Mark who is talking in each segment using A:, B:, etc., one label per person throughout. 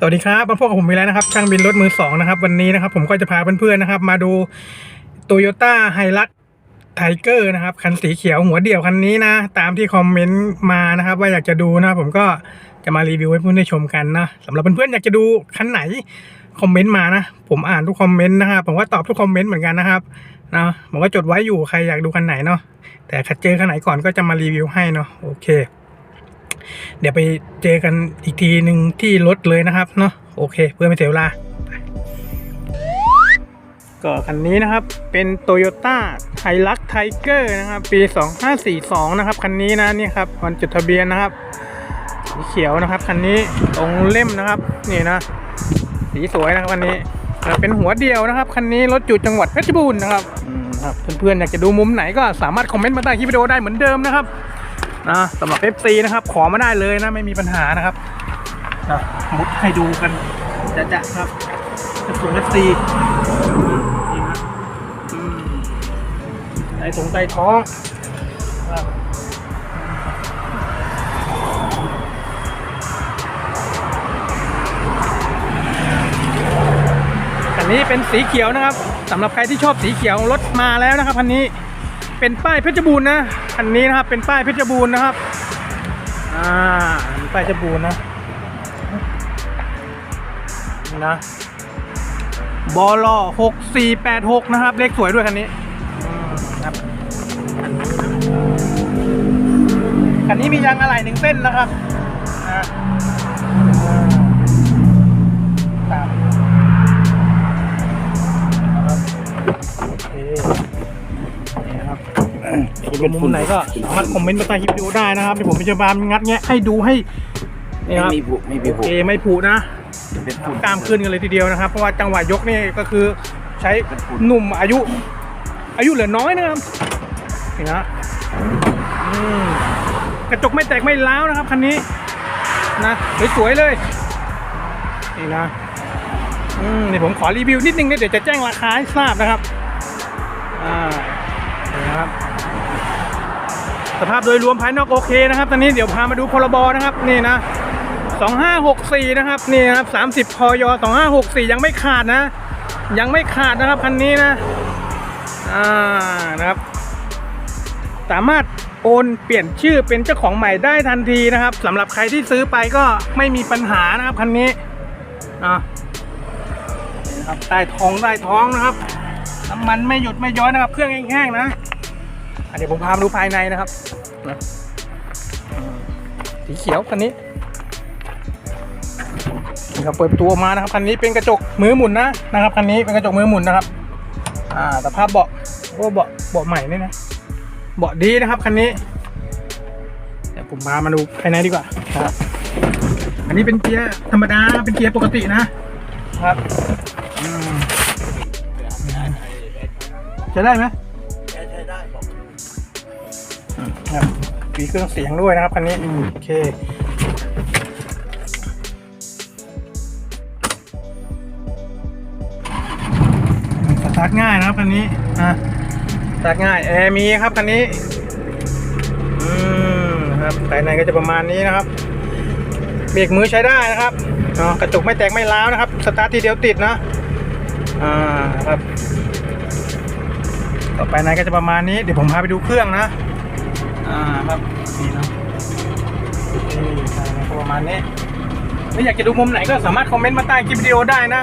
A: สวัสดีครับมาพบกับผมอีกแล้วนะครับ ช่างบินรถมือสองนะครับ วันนี้นะครับ ผมก็จะพาเพื่อนๆนะครับ มาดูโตโยต้าไฮรักไทเกอร์นะครับ คันสีเขียวหัวเดี่ยวคันนี้นะ ตามที่คอมเมนต์มานะครับ ว่าอยากจะดูนะ ผมก็จะมารีวิวให้เพื่อนได้ชมกันนะสำหรับเพื่อนๆอยากจะดูคันไหนคอมเมนต์มานะ ผมอ่านทุกคอมเมนต์นะครับผมก็ตอบทุกคอมเมนต์เหมือนกันนะครับนะผมก็จดไว้อยู่ใครอยากดูคันไหนเนาะแต่ถ้าเจอคันไหนก่อนก็จะมารีวิวให้เนาะโอเค เดี๋ยวไปเจอกันอีกทีหนึ่งที่รถเลยนะครับเนาะโอเค เพื่อไม่เสียเวลาก็คันนี้นะครับเป็น Toyota h i l u x Tiger นะครับ ปี 2542 นะครับ คันนี้นะนี่ครับวันจดทะเบียนนะครับสีเขียวนะครับคันนี้ตรงเล่มนะครับนี่นะ สีสวยนะครับคันนี้เป็นหัวเดียวนะครับคันนี้รถอยู่จังหวัดเพชรบูรณ์นะครับเพื่อนๆอยากจะดูมุมไหนก็สามารถคอมเมนต์มาใต้คลิปวิดีโอได้เหมือนเดิมนะครับ นะสำหรับ FC นะครับ ขอมาได้เลยนะไม่มีปัญหานะครับนะมุดให้ดูกันจะจะๆครับส่วน FC นี่นะอืมใต้ตรงใต้ท้องครับคันนี้เป็นสีเขียวนะครับสำหรับใครที่ชอบสีเขียวรถมาแล้วนะครับคันนี้ เป็นป้ายเพชรบูรณ์นะอันนี้นะครับเป็นป้ายเพชรบูรณ์นะครับอ่าป้ายเพชรบูรณ์นะนี่นะบอลหกสี่แปดหกนะครับ เลขสวยด้วยคันนี้ครับคันนี้มียางอะไหล่หนึ่งเส้นนะครับ เป็นมุมไหนก็สามารถคอมเมนต์มาใต้คลิปวิดีโอได้นะครับเดี๋ยวผมจะพางัดแงะให้ดูให้นี่ครับ
B: ไม่มีผุไม่มี
A: โอ
B: ผุ
A: เคไม่ผุนะ
B: เป็นฝุ่น
A: กล้ามขึ้นกันเลยทีเดียวนะครับ เพราะว่าจังหวะยกนี่ก็คือใช้หนุ่มอายุ อายุเหลือน้อยนะครับนี่นะอืมกระจกไม่แตกไม่ร้าวนะครับคันนี้นะสวยๆเลยนี่นะอืมนี่ผมขอรีวิวนิดนึงนะเดี๋ยวจะแจ้งราคาให้ทราบนะครับอ่านี่นะครับ สภาพโดยรวมภายนอกโอเคนะครับ ตอนนี้เดี๋ยวพามาดูพรบนะครับนี่นะ2564นะครับนี่นะครับ30พย2564 ยังไม่ขาดนะ ยังไม่ขาดนะครับคันนี้นะอ่านะครับ สามารถโอนเปลี่ยนชื่อเป็นเจ้าของใหม่ได้ทันทีนะครับสำหรับใครที่ซื้อไปก็ไม่มีปัญหานะครับคันนี้อะนะครับใต้ท้องใต้ท้องนะครับน้ำมันไม่หยุดไม่ย้อยนะครับ เครื่องแห้งๆนะ เดี๋ยวผมพามาดูภายในนะครับนะสีเขียวคันนี้นี่ครับเปิดตูออกมานะครับคันนี้เป็นกระจกมือหมุนนะนะครับคันนี้เป็นกระจกมือหมุนนะครับ อ่าสภาพเบาะโอ้เบาะเบาะใหม่นี่นะเบาะดีนะครับคันนี้เดี๋ยวผมพามาดูภายในดีกว่าครับ อันนี้เป็นเกียร์ธรรมดาเป็นเกียร์ปกตินะครับจะได้ไหม ครับมีเครื่องเสียงด้วยนะครับคันนี้โอเคสตาร์ทง่ายนะครับคันนี้อะสตาร์ทง่ายแอร์มีครับคันนี้อืมครับภายในก็จะประมาณนี้นะครับเบรกมือใช้ได้นะครับเนาะกระจกไม่แตกไม่ร้าวนะครับ สตาร์ททีเดียวติดนะอ่าครับ ต่อไปในก็จะประมาณนี้ เดี๋ยวผมพาไปดูเครื่องนะ อ่าครับนี่เนาะนี่ใช่ครับประมาณนี้ถ้าอยากจะดูมุมไหนก็สามารถคอมเมนต์มาใต้คลิปวิดีโอได้นะ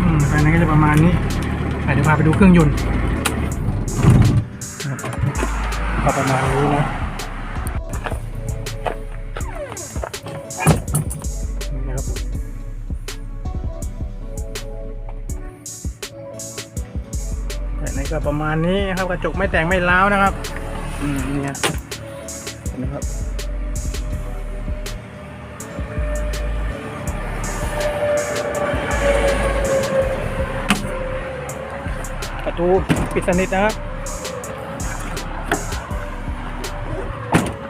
A: อืมภายในก็จะประมาณนี้ไปเดี๋ยวพาไปดูเครื่องยนต์ก็ประมาณนี้นะนี่นะครับภายในก็ประมาณนี้ครับกระจกไม่แต่งไม่ร้าวนะครับ อืมเนี่ยเห็นะครับประตูปิดสนิทนะครับ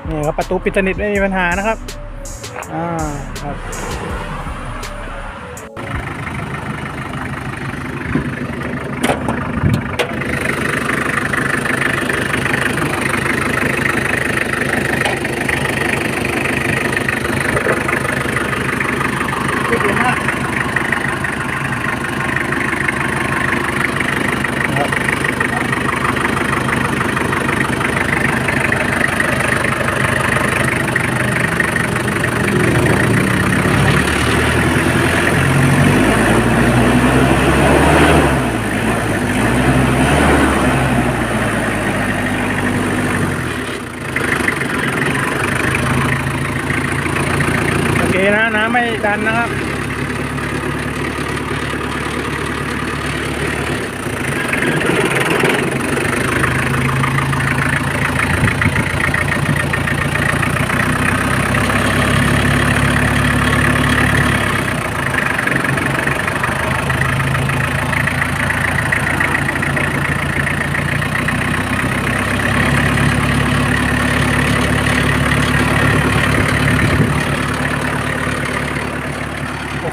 A: นี่ครับประตูปิดสนิทไม่มีปัญหานะครับอ่าครับ โอเคนะนะไม่ดันนะครับ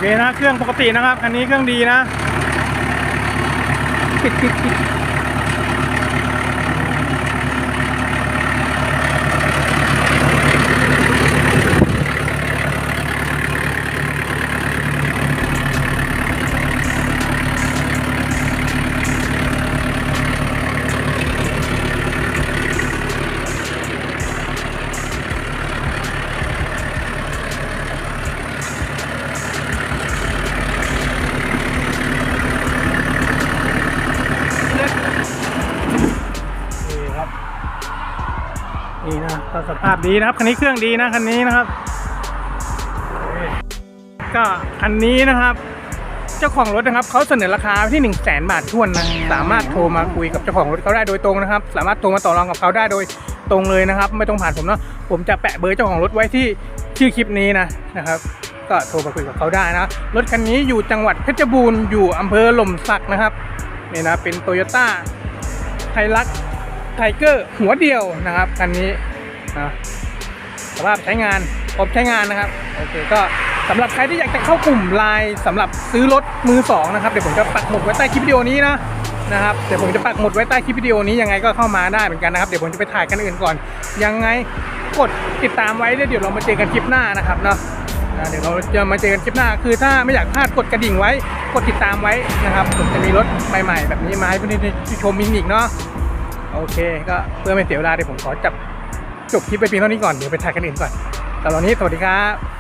A: โอเคนะเครื่องปกตินะครับ อันนี้เครื่องดีนะ นี่นะสภาพดีนะครับคันนี้เครื่องดีนะคันนี้นะครับ ก็คันนี้นะครับ เจ้าของรถนะครับเขาเสนอราคาที่1นึ่งแสนบาททวนนะสามารถโทรมาคุยกับเจ้าของรถเขาได้โดยตรงนะครับ สามารถโทรมาต่อรองกับเขาได้โดยตรงเลยนะครับ ไม่ต้องผ่านผมเนาะผมจะแปะเบอร์เจ้าของรถไว้ที่ชื่อคลิปนี้นะนะครับก็โทรมาคุยกับเขาได้นะ รถคันนี้อยู่จังหวัดเพชรบูรณ์อยู่อำเภอหล่มสักนะครับนี่นะเป็นโตโยต้าไทลัก ไทเกอร์หัวเดียวนะครับคันนี้นะสภาพใช้งานพร้อมใช้งานนะครับโอเคก็สำหรับใครที่อยากจะเข้ากลุ่มไลน์สำหรับซื้อรถมือสองนะครับเดี๋ยวผมจะปักหมุดไว้ใต้คลิปวิดีโอนี้นะนะครับเดี๋ยวผมจะปักหมุดไว้ใต้คลิปวิดีโอนี้ยังไงก็เข้ามาได้เหมือนกันนะครับเดี๋ยวผมจะไปถ่ายกันอื่นก่อน ยังไงกดติดตามไว้เดี๋ยวเรามาเจอกันคลิปหน้านะครับเนาะเดี๋ยวเราจะมาเจอกันคลิปหน้า คือถ้าไม่อยากพลาดกดกระดิ่งไว้ กดติดตามไว้นะครับผมจะมีรถใหม่ๆ แบบนี้มาให้เพื่อนๆชมมินอีกเนาะ โอเค ก็เพื่อไม่เสียเวลาเดี๋ยวผมขอจับจบคลิปไปเพียงเท่านี้ก่อน เดี๋ยวไปถ่ายกันอื่นก่อนแต่ตอนนี้สวัสดีครับ